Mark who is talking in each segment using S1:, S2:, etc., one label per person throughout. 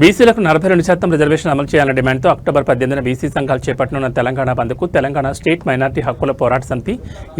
S1: బీసీలకు నలభై రెండు శాతం రిజర్వేషన్ అమలు చేయాలన్న డిమాండ్తో అక్టోబర్ పద్దెనిమిదిన బీసీ సంఘాలు చేపట్టనున్న తెలంగాణ బంద్కు తెలంగాణ స్టేట్ మైనార్టీ హక్కుల పోరాట సమితి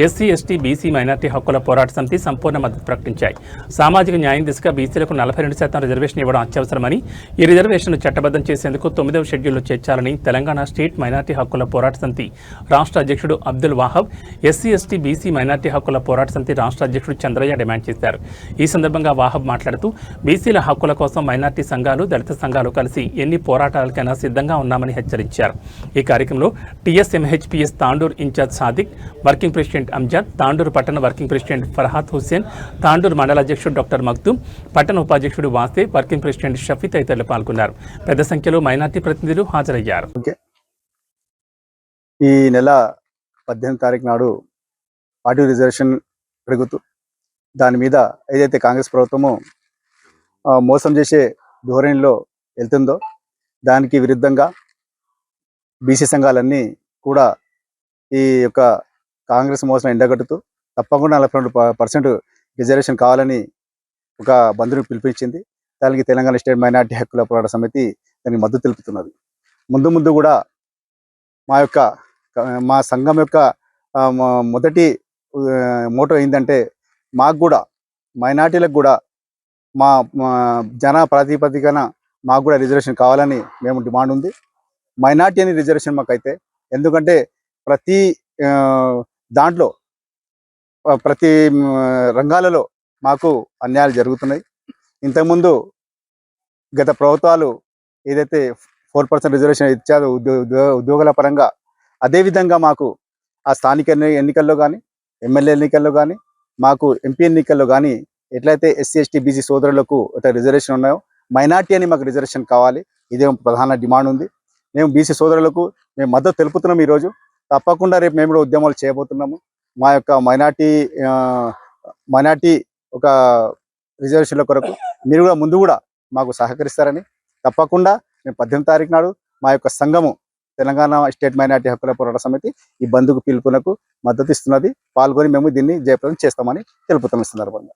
S1: ఎస్సీ ఎస్టీ బీసీ మైనార్టీ హక్కుల పోరాట సమితి సంపూర్ణ మద్దతు ప్రకటించాయి. సామాజిక న్యాయం దిశగా బీసీలకు నలభై రెండు శాతం రిజర్వేషన్ ఇవ్వడం అత్యవసరమని ఈ రిజర్వేషన్ను చట్టబద్ధం చేసేందుకు తొమ్మిదవ షెడ్యూల్లో చేర్చాలని తెలంగాణ స్టేట్ మైనార్టీ హక్కుల పోరాట సమితి రాష్ట్ర అధ్యక్షుడు Abdul Wahab SC ST BC minority హక్కుల పోరాట సమితి రాష్ట్ర అధ్యక్షుడు చంద్రయ్య డిమాండ్ చేశారు. ఈ సందర్భంగా వాహబ్ మాట్లాడుతూ బీసీల హక్కుల కోసం మైనార్టీ సంఘాలు దళిత సంఘాలు కలిసి ఎన్ని పోరాటాలకైనా సిద్ధంగా ఉన్నామని హెచ్చరించారు. ఈ కార్యక్రమంలో TSMHPS Tandur incharge Sadiq working president Amjad Tandur పట్టణ వర్కింగ్ ప్రెసిడెంట్ ఫర్హాద్ హుస్సేన్ తాండూరు మండల అధ్యక్షుడు డాక్టర్ మక్తూమ్ పట్టణ ఉపాధ్యక్షుడు వాస్తే వర్కింగ్ ప్రెసిడెంట్ షఫీ తదితరులు పాల్గొన్నారు. పెద్ద సంఖ్యలో మైనార్టీ ప్రతినిధులు హాజరయ్యారు.
S2: ఈ నెల పద్దెనిమిది తారీఖు నాడు పార్టీ రిజర్వేషన్ అడుగుతూ దాని మీద ఏదైతే కాంగ్రెస్ ప్రభుత్వము మోసం చేసే ధోరణిలో వెళ్తుందో దానికి విరుద్ధంగా బీసీ సంఘాలన్నీ కూడా ఈ యొక్క కాంగ్రెస్ మోసం ఎండగట్టుతూ తప్పకుండా నలభై రెండు పర్సెంట్ రిజర్వేషన్ కావాలని ఒక బంధుని పిలిపించింది. దానికి తెలంగాణ స్టేట్ మైనార్టీ హక్కుల పోరాట సమితి దానికి మద్దతు తెలుపుతున్నది. ముందు ముందు కూడా మా యొక్క మా సంఘం యొక్క మొదటి మోటో ఏంటంటే మాకు కూడా మైనార్టీలకు కూడా మా జన ప్రాతిపదికన మాకు కూడా రిజర్వేషన్ కావాలని మేము డిమాండ్ ఉంది. మైనార్టీ అని రిజర్వేషన్ మాకైతే. ఎందుకంటే ప్రతి దాంట్లో ప్రతి రంగాలలో మాకు అన్యాయాలు జరుగుతున్నాయి. ఇంతకుముందు గత ప్రభుత్వాలు ఏదైతే ఫోర్ పర్సెంట్ రిజర్వేషన్ ఇచ్చారో ఉద్యో- ఉద్యోగాల పరంగా అదేవిధంగా మాకు ఆ స్థానిక ఎన్నికల్లో కానీ ఎమ్మెల్యే ఎన్నికల్లో కానీ మాకు ఎంపీ ఎన్నికల్లో కానీ ఎట్లయితే ఎస్సీ ఎస్టీ బీసీ సోదరులకు రిజర్వేషన్ ఉన్నాయో మైనార్టీ అని మాకు రిజర్వేషన్ కావాలి. ఇదే ప్రధాన డిమాండ్ ఉంది. మేము బీసీ సోదరులకు మేము మద్దతు తెలుపుతున్నాం ఈరోజు. తప్పకుండా రేపు మేము కూడా ఉద్యమాలు చేయబోతున్నాము. మా యొక్క మైనార్టీ మైనార్టీ ఒక రిజర్వేషన్ల కొరకు మీరు కూడా ముందు కూడా మాకు సహకరిస్తారని తప్పకుండా మేము పద్దెనిమిది తారీఖు నాడు మా యొక్క సంఘము తెలంగాణ స్టేట్ మైనార్టీ హక్కుల పోరాట సమితి ఈ బంధుకు పిలుపునకు మద్దతు ఇస్తున్నది. పాల్గొని మేము దీన్ని జయప్రదం చేస్తామని తెలుపుతున్న ఈ సందర్భంగా.